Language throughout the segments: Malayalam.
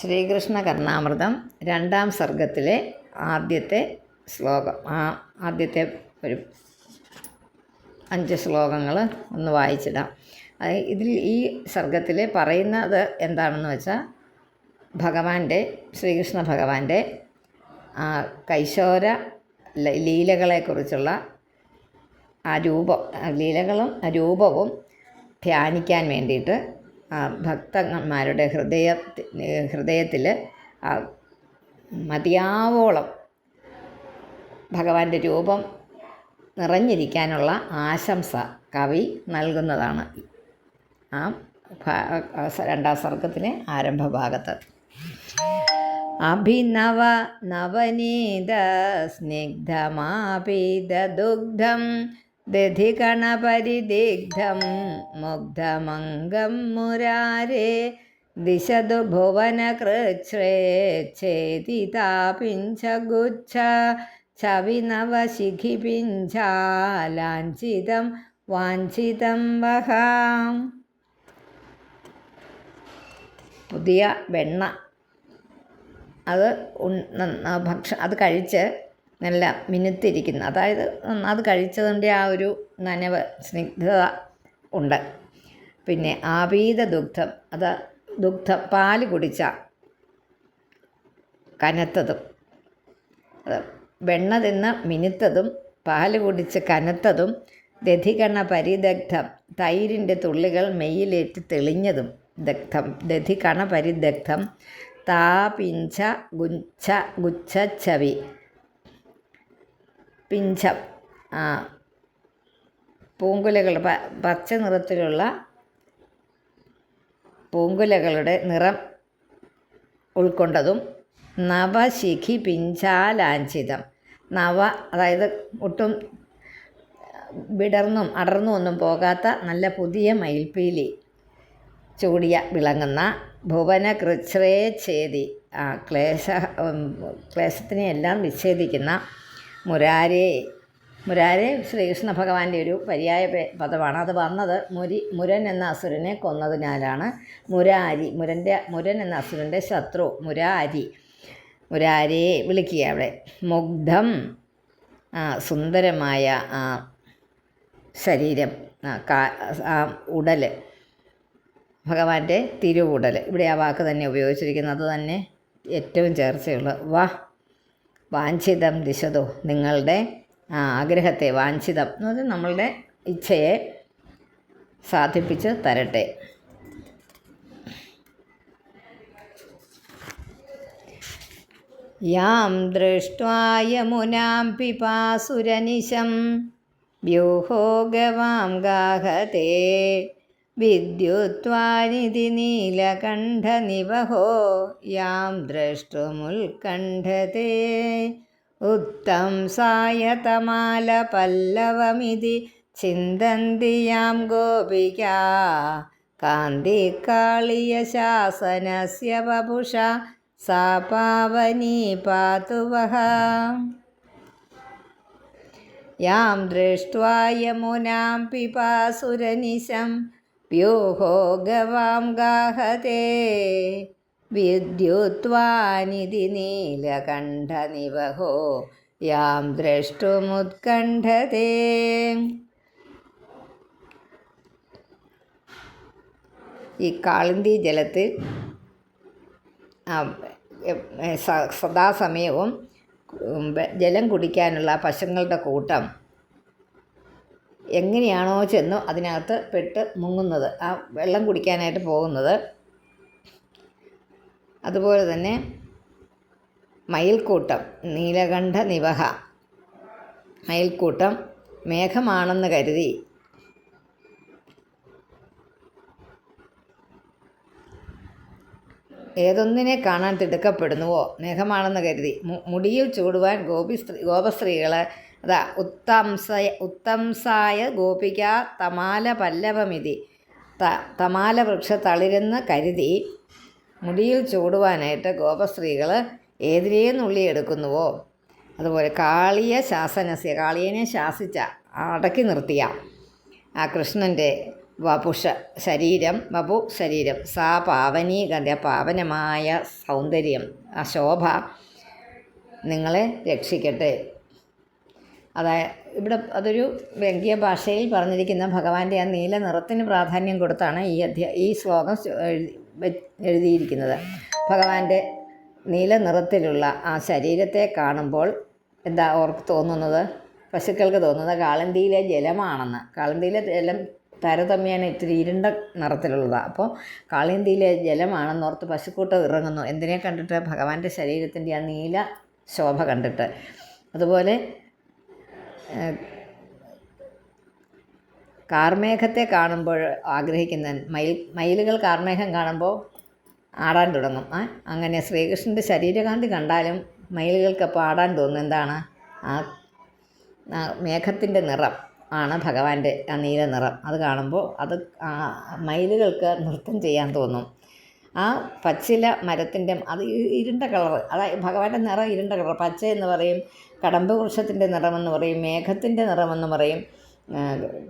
ശ്രീകൃഷ്ണ കർണാമൃതം രണ്ടാം സർഗത്തിലെ ആദ്യത്തെ ശ്ലോകം. ആ ആദ്യത്തെ ഒരു അഞ്ച് ശ്ലോകങ്ങൾ ഒന്ന് വായിച്ചിടാം. ഇതിൽ ഈ സർഗത്തിൽ പറയുന്നത് എന്താണെന്ന് വെച്ചാൽ ഭഗവാന്റെ ശ്രീകൃഷ്ണ ഭഗവാന്റെ കൈശോര ലീലകളെക്കുറിച്ചുള്ള ആ രൂപം ലീലകളും രൂപവും ധ്യാനിക്കാൻ വേണ്ടിയിട്ട് ഭക്തന്മാരുടെ ഹൃദയ ഹൃദയത്തിൽ മതിയാവോളം ഭഗവാന്റെ രൂപം നിറഞ്ഞിരിക്കാനുള്ള ആശംസ കവി നൽകുന്നതാണ് ആ രണ്ടാം സർഗത്തിലെ ആരംഭ ഭാഗത്ത്. അഭിനവ നവനീത സ്നിഗ്ധമാപീത ദുഗ്ധം ദധികണപരിദിഗ്ധം മുഗ്ധമംഗം മുരാരേ ദിശതു ഭുവനകൃച്ഛ്രേ ഛേദിതാപിഞ്ചഗുച്ഛ ചവിനവശിഖിപിഞ്ചാലാഞ്ചിതം വാഞ്ചിതം വഹാം. പുതിയ വെണ്ണ. അത് ഭക്ഷണം അത് കഴിച്ച് നല്ല മിനുത്തിരിക്കുന്നു. അതായത് അത് കഴിച്ചതിന്റെ ആ ഒരു നനവ് സ്നിഗ്ധത ഉണ്ട്. പിന്നെ ആപീത ദുഗ്ധം അത് ദുഗ്ധ പാൽ കുടിച്ച കനത്തതും വെണ്ണ തിന്ന് മിനുത്തതും പാൽ കുടിച്ച് കനത്തതും ദധികണ പരിദഗ്ധം തൈരിന്റെ തുള്ളികൾ മെയ്യിലേറ്റ് തെളിഞ്ഞതും ദഗ്ധം ദധികണ പരിദഗ്ധം താപിഞ്ച ഗുച്ഛ ഗുച്ഛച്ചവി പിഞ്ചം പൂങ്കുലകൾ പച്ച നിറത്തിലുള്ള പൂങ്കുലകളുടെ നിറം ഉൾക്കൊണ്ടതും നവശിഖി പിഞ്ചാലാഞ്ചിതം. നവ അതായത് ഒട്ടും വിടർന്നും അടർന്നും ഒന്നും പോകാത്ത നല്ല പുതിയ മയിൽപ്പീലി ചൂടിയ വിളങ്ങുന്ന ഭുവന കൃച്ഛ്രേ ഛേദി ക്ലേശ ക്ലേശത്തിനെയെല്ലാം വിച്ഛേദിക്കുന്ന മുരാരേ മുരാരേ ശ്രീകൃഷ്ണ ഭഗവാന്റെ ഒരു പര്യായ പദമാണ്. അത് വന്നത് മുരി മുരൻ എന്ന അസുരനെ കൊന്നതിനാലാണ്. മുരാരി മുരന്റെ മുരൻ എന്ന അസുരന്റെ ശത്രു മുരാരി. മുരാരയെ വിളിക്കുക അവിടെ. മുഗ്ധം സുന്ദരമായ ആ ശരീരം ഉടൽ ഭഗവാന്റെ തിരുവുടൽ ഇവിടെ ആ വാക്ക് തന്നെ ഉപയോഗിച്ചിരിക്കുന്നത്. അത് തന്നെ ഏറ്റവും ചേർച്ചയുള്ള വാ വാഞ്ചിതം ദിശതോ. നിങ്ങളുടെ ആഗ്രഹത്തെ വാഞ്ചിതം. എന്ന് പറഞ്ഞാൽ നമ്മളുടെ ഇച്ഛയെ സാധിപ്പിച്ച് തരട്ടെ. യാം ദൃഷ്ട്വാ യമുനാം പിപാസുരനിശം. വ്യൂഹോ ഗവാം ഗാഹത്തെ വിദ്യുത്വാനിധി നീലകണ്ഠനിവഹോ യാം ദ്രഷ്ടുമുൽക്കണ്ഠത്തെ ഉത്തം സായതമാലപല്ലവമിതി ചിന്തന്തി യാം ഗോപികാ. കാന്തികാളിയശാസനസ്യ വപുഷ സാ പാവനീ പാതു വഹ യാം ദൃഷ്ട്വാ യമുനാം പിപാസുരനിശം വ്യൂഹോ ഗവാം ഗാഹത്തെ വിദ്യുത്വാനിധി നീലകണ്ഠനിവഹോ യാം ദ്രഷ്ടുമുത്കണ്ഠത്തെ ഈ കാളിന്തി ജലത്തിൽ സദാസമയവും ജലം കുടിക്കാനുള്ള പശുക്കളുടെ കൂട്ടം എങ്ങനെയാണോ ചെന്ന് അതിനകത്ത് പെട്ട് മുങ്ങുന്നത് ആ വെള്ളം കുടിക്കാനായിട്ട് പോകുന്നത്. അതുപോലെ തന്നെ മയിൽക്കൂട്ടം നീലകണ്ഠ നിവഹ. മയിൽക്കൂട്ടം മേഘമാണെന്ന് കരുതി. ഏതൊന്നിനെ കാണാൻ തിടുക്കപ്പെടുന്നുവോ? മേഘമാണെന്ന് കരുതി. മുടിയിൽ ചൂടുവാൻ ഗോപി സ്ത്രീ ഗോപസ്ത്രീകൾ അതാ ഉത്തംസയ ഉത്തംസായ ഗോപിക തമാല പല്ലവമിതി ത തമാല വൃക്ഷ തളിരെന്ന് കരുതി മുടിയിൽ ചൂടുവാനായിട്ട് ഗോപസ്ത്രീകൾ ഏതിലേ നുള്ളി എടുക്കുന്നുവോ അതുപോലെ കാളിയ ശാസനസ്യ കാളിയനെ ശാസിച്ച അടക്കി നിർത്തിയ ആ കൃഷ്ണന്റെ വപുഷ ശരീരം വപു ശരീരം സാ പാവനീകന്റെ പാവനമായ സൗന്ദര്യം ആ ശോഭ നിങ്ങളെ രക്ഷിക്കട്ടെ. അതായത് ഇവിടെ അതൊരു വ്യംഗ്യ ഭാഷയിൽ പറഞ്ഞിരിക്കുന്ന ഭഗവാന്റെ ആ നീല നിറത്തിന് പ്രാധാന്യം കൊടുത്താണ് ഈ അധ്യ ഈ ശ്ലോകം എഴുതിയിരിക്കുന്നത്. ഭഗവാന്റെ നീല നിറത്തിലുള്ള ആ ശരീരത്തെ കാണുമ്പോൾ എന്താ ഓർക്ക് തോന്നുന്നത്? പശുക്കൾക്ക് തോന്നുന്നത് കാളന്തിയിലെ ജലമാണെന്ന്. കാളന്തിയിലെ ജലം താരതമ്യേന ഇത്തിരി ഇരുണ്ട നിറത്തിലുള്ളതാണ് അപ്പോൾ ജലമാണെന്ന് ഓർത്ത് പശുക്കൂട്ടം ഇറങ്ങുന്നു. എന്തിനെ കണ്ടിട്ട്? ഭഗവാന്റെ ശരീരത്തിന്റെ ആ നീല ശോഭ കണ്ടിട്ട്. അതുപോലെ കാർമേഘത്തെ കാണുമ്പോൾ ആഗ്രഹിക്കുന്ന മയിൽ മയിലുകൾ കാർമേഘം കാണുമ്പോൾ ആടാൻ തുടങ്ങും. അങ്ങനെ ശ്രീകൃഷ്ണന്റെ ശരീരകാന്തി കണ്ടാലും മയിലുകൾക്കപ്പോൾ ആടാൻ തോന്നും എന്താണ്? ആ മേഘത്തിന്റെ നിറം ആണ് ഭഗവാന്റെ ആ നീല നിറം. അത് കാണുമ്പോൾ അത് മയിലുകൾക്ക് നൃത്തം ചെയ്യാൻ തോന്നും. ആ പച്ചില മരത്തിന്റെ അത് ഇരുണ്ട കളർ അതായത് ഭഗവാന്റെ നിറം ഇരുണ്ട കളർ പച്ച എന്ന് പറയും കടമ്പ വൃക്ഷത്തിന്റെ നിറമെന്ന് പറയും മേഘത്തിന്റെ നിറമെന്ന് പറയും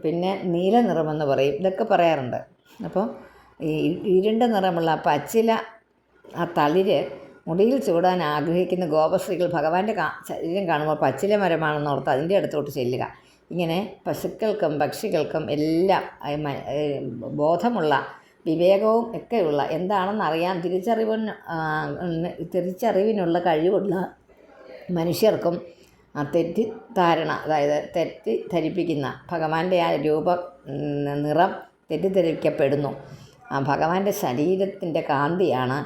പിന്നെ നീല നിറമെന്ന് പറയും ഇതൊക്കെ പറയാറുണ്ട്. അപ്പോൾ ഈ ഇരുണ്ട നിറമുള്ള പച്ചില ആ തളിര് മുടിയിൽ ചൂടാൻ ആഗ്രഹിക്കുന്ന ഗോപശ്രീകൾ ഭഗവാന്റെ ശരീരം കാണുമ്പോൾ പച്ചില മരമാണെന്ന് ഓർത്ത് അതിന്റെ അടുത്തോട്ട് ചെല്ലുക. ഇങ്ങനെ പശുക്കൾക്കും പക്ഷികൾക്കും എല്ലാം ബോധമുള്ള വിവേകവും ഒക്കെയുള്ള എന്താണെന്ന് അറിയാൻ തിരിച്ചറിവിന് തിരിച്ചറിവിനുള്ള കഴിവുള്ള മനുഷ്യർക്കും തെറ്റിദ്ധാരണ അതായത് തെറ്റിദ്ധരിപ്പിക്കുന്ന ഭഗവാന്റെ ആ രൂപം നിറം തെറ്റിദ്ധരിക്കപ്പെടുന്നു. ആ ഭഗവാന്റെ ശരീരത്തിന്റെ കാന്തിയാണ്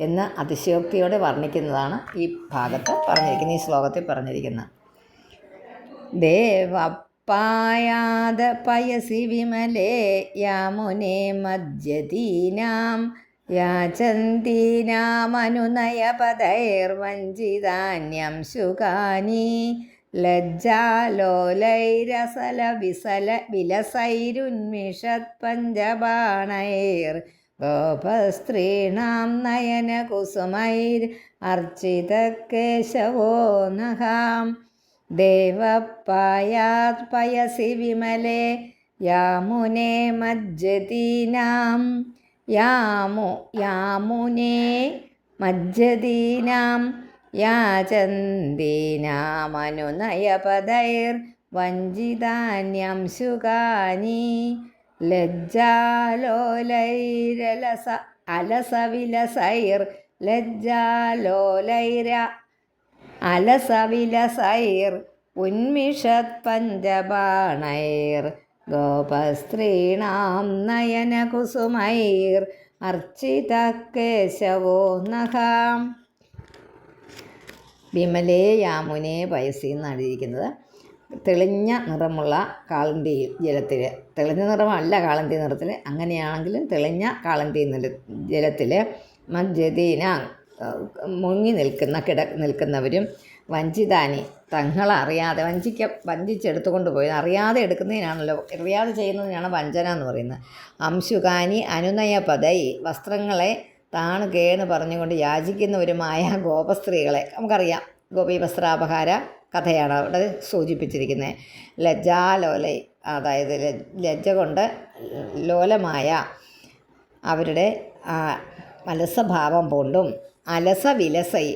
എന്ന് അതിശയോക്തിയോടെ വർണിക്കുന്നതാണ് ഈ ഭാഗത്ത് പറഞ്ഞിരിക്കുന്നത് ഈ ശ്ലോകത്തിൽ പറഞ്ഞിരിക്കുന്നത്. ദേവപ്പായാത പയസി വിമലേ യാമുനെ മജ്ജതീനാം യാചന്തീനാമനുനയപദൈർവഞ്ചിതാന്യം ശുകാനി ലജ്ജാലോലൈരസല വിസല വിലസൈരുന്മിഷത് പഞ്ചബാണൈർ ഗോപസ്ത്രീണാം നയനകുസുമൈർ അർച്ചിതകേശവോ നഹാം ദേവപ്പായാത് പയസി വിമലേ യാമുനെ മജ്ജതീനാം. യാമു യാമുനെ മജ്ജതീനാം. യാചന്തീനാമനുനയപദൈർ വഞ്ചിതാന്യം ശുകാനി ലജ്ജാലോലൈരലസ അലസവിലസൈർ ലജ്ജാലോലൈര അലസവിലസൈർ ഉന്മിഷത് പഞ്ചബാണൈർ ഗോപസ്ത്രീണാം നയനകുസുമൈർ അർച്ചിത കേശവോ നഖാം വിമലേ യാമുനെ പയസി എന്നാണ് ഇരിക്കുന്നത് തെളിഞ്ഞ നിറമുള്ള കാളന്തി ജലത്തിൽ തെളിഞ്ഞ നിറമല്ല കാളന്തി നിറത്തിൽ അങ്ങനെയാണെങ്കിലും തെളിഞ്ഞ കാളന്തി ജലത്തിൽ മജ്ജതീന മുങ്ങി നിൽക്കുന്ന കിട നിൽക്കുന്നവരും വഞ്ചിതാനി തങ്ങളറിയാതെ വഞ്ചിക്ക വഞ്ചിച്ചെടുത്തുകൊണ്ട് പോയി അറിയാതെ എടുക്കുന്നതിനാണല്ലോ അറിയാതെ ചെയ്യുന്നതിനാണ് വഞ്ചന എന്ന് പറയുന്നത്. അംശുകാനി അനുനയ പദൈ വസ്ത്രങ്ങളെ താണ് കേണ് പറഞ്ഞുകൊണ്ട് യാചിക്കുന്നവരുമായ ഗോപസ്ത്രീകളെ നമുക്കറിയാം ഗോപി വസ്ത്രാപഹാര കഥയാണ് അവിടെ സൂചിപ്പിച്ചിരിക്കുന്നത്. ലജ്ജാലോലൈ അതായത് ലജ്ജ കൊണ്ട് ലോലമായ അവരുടെ മത്സഭാവം അലസഭാവം കൊണ്ടും അലസവിലസൈ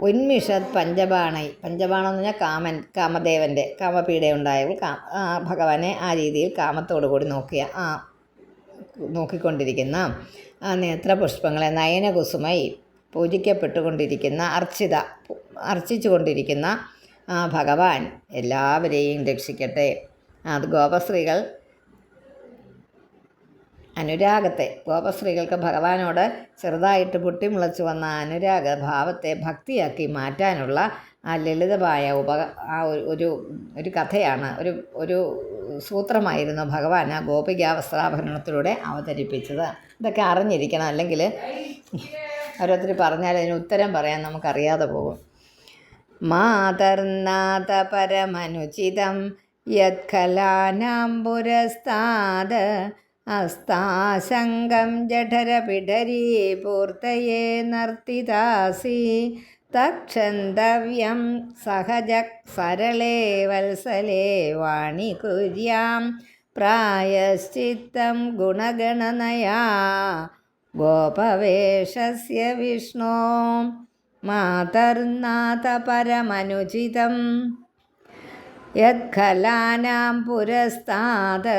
ഉന്മിഷത് പഞ്ചബാണൈ. പഞ്ചബാണം എന്ന് പറഞ്ഞാൽ കാമൻ കാമദേവന്റെ കാമപീഠ ഉണ്ടായപ്പോൾ കാ ഭഗവാനെ ആ രീതിയിൽ കാമത്തോടു കൂടി നോക്കിയ ആ നോക്കിക്കൊണ്ടിരിക്കുന്ന ആ നേത്രപുഷ്പങ്ങളെ നയനകുസുമായി പൂജിക്കപ്പെട്ടുകൊണ്ടിരിക്കുന്ന അർച്ചിത അർച്ചിച്ചു കൊണ്ടിരിക്കുന്ന ആ ഭഗവാൻ എല്ലാവരെയും രക്ഷിക്കട്ടെ. അത് ഗോപസ്ത്രീകൾ അനുരാഗത്തെ. ഗോപസ്ത്രീകൾക്ക് ഭഗവാനോട് ചെറുതായിട്ട് പൊട്ടിമുളച്ചു വന്ന അനുരാഗ ഭാവത്തെ ഭക്തിയാക്കി മാറ്റാനുള്ള ആ ലളിതമായ ഉപ ആ ഒരു- ഒരു കഥയാണ് ഒരു ഒരു സൂത്രമായിരുന്നു ഭഗവാൻ ആ ഗോപിക വസ്ത്രാഭരണത്തിലൂടെ അവതരിപ്പിച്ചത്. ഇതൊക്കെ അറിഞ്ഞിരിക്കണം. അല്ലെങ്കിൽ ഓരോരുത്തർ പറഞ്ഞാൽ അതിന് ഉത്തരം പറയാൻ നമുക്കറിയാതെ പോകും. മാതർനാഥ പരമനുചിതം യത്കലാനാം പുരസ്താത് അസ്താശങ്കം ജഠരപിഠരീ പൂർത്തയേ നർത്തിതാസി തക്ഷന്തവ്യം സഹജ സരളേ വത്സലേ വാണി കുര്യാം പ്രായശ്ചിത്തം ഗുണഗണനയാ. ഗോപവേഷസ്യ വിഷ്ണോ മാതർനാഥ പരമനുചിതം. യത്ഖലാനാം പുരസ്താത്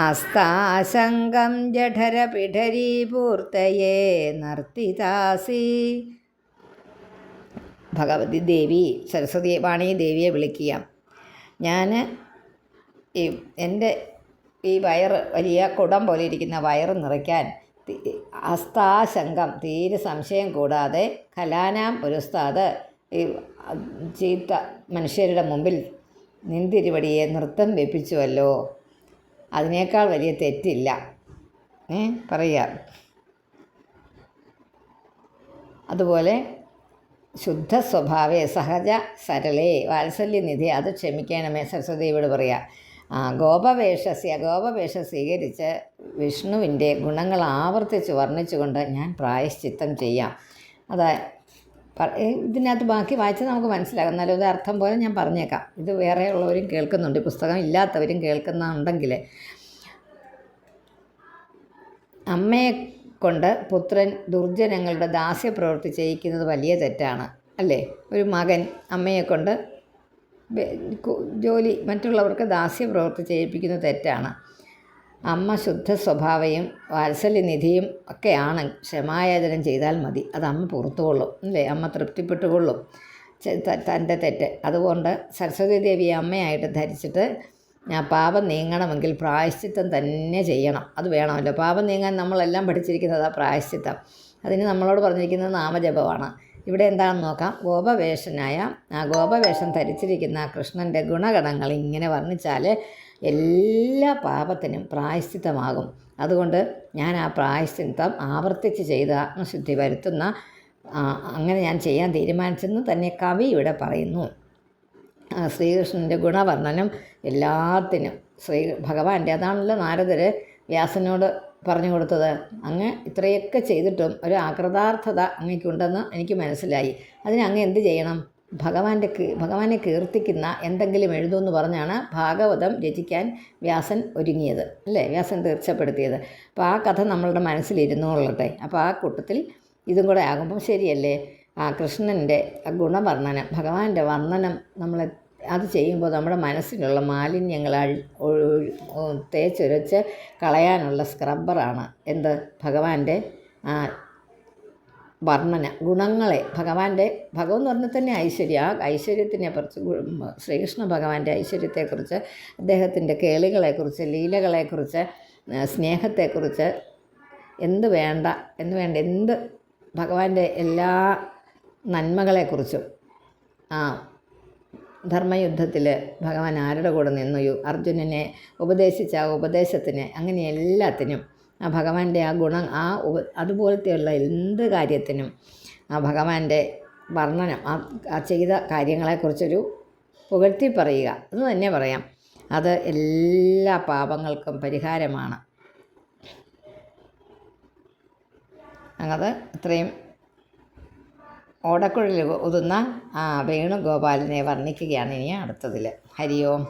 അസ്താശങ്കം ജഠരപിഠരീപൂർത്തയേ നർത്തിതാസി ഭഗവതി ദേവി സരസ്വതി വാണി ദേവിയെ വിളിക്കുക. ഞാൻ ഈ എന്റെ ഈ വയറ് വലിയ കുടം പോലെ ഇരിക്കുന്ന വയറ് നിറയ്ക്കാൻ അസ്താശങ്കം തീരെ സംശയം കൂടാതെ കലാനാം പുരസ്താത് ഈ ചീത്ത മനുഷ്യരുടെ മുമ്പിൽ നിന്തിരുവടിയെ നൃത്തം വെപ്പിച്ചുവല്ലോ. അതിനേക്കാൾ വലിയ തെറ്റില്ല. ഏ? പറയാ. അതുപോലെ ശുദ്ധ സ്വഭാവേ സഹജ സരളേ. വാത്സല്യനിധി അത് ക്ഷമിക്കണമേ സരസ്വതിയോട് ആ ഗോപവേഷസ്യ ഗോപവേഷ സ്വീകരിച്ച് വിഷ്ണുവിന്റെ ഗുണങ്ങൾ ആവർത്തിച്ച് വർണിച്ചുകൊണ്ട് ഞാൻ പ്രായശ്ചിത്തം ചെയ്യാം. അതാ ഇതിനകത്ത് ബാക്കി വായിച്ചാൽ നമുക്ക് മനസ്സിലാകും. എന്നാലും ഇത് അർത്ഥം പോലെ ഞാൻ പറഞ്ഞേക്കാം. ഇത് വേറെ ഉള്ളവരും കേൾക്കുന്നുണ്ട്. പുസ്തകം ഇല്ലാത്തവരും കേൾക്കുന്നുണ്ടെങ്കിൽ അമ്മയെ കൊണ്ട് പുത്രൻ ദുർജനങ്ങളുടെ ദാസ്യപ്രവൃത്തി ചെയ്യിക്കുന്നത് വലിയ തെറ്റാണ് അല്ലേ? ഒരു മകൻ അമ്മയെ കൊണ്ട് ജോലി മറ്റുള്ളവർക്ക് ദാസ്യപ്രവൃത്തി ചെയ്യിപ്പിക്കുന്നത് തെറ്റാണ്. അമ്മ ശുദ്ധ സ്വഭാവയും വാത്സല്യനിധിയും ഒക്കെയാണ്. ക്ഷമായാചനം ചെയ്താൽ മതി. അത് അമ്മ പുറത്തുകൊള്ളും അല്ലേ? അമ്മ തൃപ്തിപ്പെട്ടുകൊള്ളും. തന്റെ തെറ്റ്. അതുകൊണ്ട് സരസ്വതി ദേവിയെ അമ്മയായിട്ട് ധരിച്ചിട്ട് ഞാൻ പാപം നീങ്ങണമെങ്കിൽ പ്രായശ്ചിത്തം തന്നെ ചെയ്യണം. അത് വേണമല്ലോ. പാപം നീങ്ങാൻ നമ്മളെല്ലാം പഠിച്ചിരിക്കുന്നത് ആ പ്രായശ്ചിത്തം. അതിന് നമ്മളോട് പറഞ്ഞിരിക്കുന്നത് നാമജപമാണ്. ഇവിടെ എന്താണെന്ന് നോക്കാം. ഗോപവേഷനായ ആ ഗോപവേഷം ധരിച്ചിരിക്കുന്ന കൃഷ്ണന്റെ ഗുണഗണങ്ങൾ ഇങ്ങനെ വർണിച്ചാൽ എല്ലാ പാപത്തിനും പ്രായശ്ചിത്തമാകും. അതുകൊണ്ട് ഞാൻ ആ പ്രായശ്ചിത്തം ആവർത്തിച്ച് ചെയ്ത് ആത്മശുദ്ധി വരുത്തുന്ന അങ്ങനെ ഞാൻ ചെയ്യാൻ തീരുമാനിച്ചെന്ന് തന്നെ കവി ഇവിടെ പറയുന്നു. ശ്രീകൃഷ്ണന്റെ ഗുണവർണനം എല്ലാത്തിനും ശ്രീ ഭഗവാന്റെ അതാണല്ലോ നാരദർ വ്യാസനോട് പറഞ്ഞു കൊടുത്തത്. അങ്ങ് ഇത്രയൊക്കെ ചെയ്തിട്ടും ഒരു ആകൃതാർത്ഥത അങ്ങേക്കുണ്ടെന്ന് എനിക്ക് മനസ്സിലായി. അതിന് അങ്ങ് എന്ത് ചെയ്യണം? ഭഗവാന്റെ ഭഗവാനെ കീർത്തിക്കുന്ന എന്തെങ്കിലും എഴുതുമെന്ന് പറഞ്ഞാണ് ഭാഗവതം രചിക്കാൻ വ്യാസൻ ഒരുങ്ങിയത്. അല്ലേ? വ്യാസൻ തീർച്ചപ്പെടുത്തിയത്. അപ്പോൾ ആ കഥ നമ്മളുടെ മനസ്സിലിരുന്നോളട്ടെ അപ്പോൾ ആ കൂട്ടത്തിൽ ഇതും കൂടെ ആകുമ്പോൾ ശരിയല്ലേ? ആ കൃഷ്ണന്റെ ഗുണവർണനം ഭഗവാന്റെ വർണനം നമ്മൾ അത് ചെയ്യുമ്പോൾ നമ്മുടെ മനസ്സിലുള്ള മാലിന്യങ്ങൾ തേച്ചൊരച്ച് കളയാനുള്ള സ്ക്രബ്ബറാണ് എന്ത്? ഭഗവാന്റെ വർണന ഗുണങ്ങളെ ഭഗവാന്റെ ഭഗവൻ എന്ന് പറഞ്ഞാൽ തന്നെ ഐശ്വര്യ. ആ ഐശ്വര്യത്തിനെ കുറിച്ച് ശ്രീകൃഷ്ണ ഭഗവാന്റെ ഐശ്വര്യത്തെക്കുറിച്ച് അദ്ദേഹത്തിന്റെ കേളികളെക്കുറിച്ച് ലീലകളെക്കുറിച്ച് സ്നേഹത്തെക്കുറിച്ച് എന്ത് വേണ്ട എന്ന് വേണ്ട എന്ത് ഭഗവാന്റെ എല്ലാ നന്മകളെക്കുറിച്ചും ആ ധർമ്മയുദ്ധത്തിൽ ഭഗവാൻ ആരുടെ കൂടെ നിന്നു? അർജുനനെ ഉപദേശിച്ച ഉപദേശത്തിന് അങ്ങനെ എല്ലാത്തിനും ആ ഭഗവാന്റെ ആ ഗുണം ആ അതുപോലത്തെയുള്ള എന്ത് കാര്യത്തിനും ആ ഭഗവാന്റെ വർണനം ആ ചെയ്ത കാര്യങ്ങളെക്കുറിച്ചൊരു പുകഴ്ത്തി പറയുക. എന്ന് തന്നെ പറയാം. അത് എല്ലാ പാപങ്ങൾക്കും പരിഹാരമാണ്. അത് അത്രയും ഓടക്കുഴലിൽ ഒതുന്ന വേണുഗോപാലിനെ വർണിക്കുകയാണ് ഇനി അടുത്തതിൽ ഹരിയോം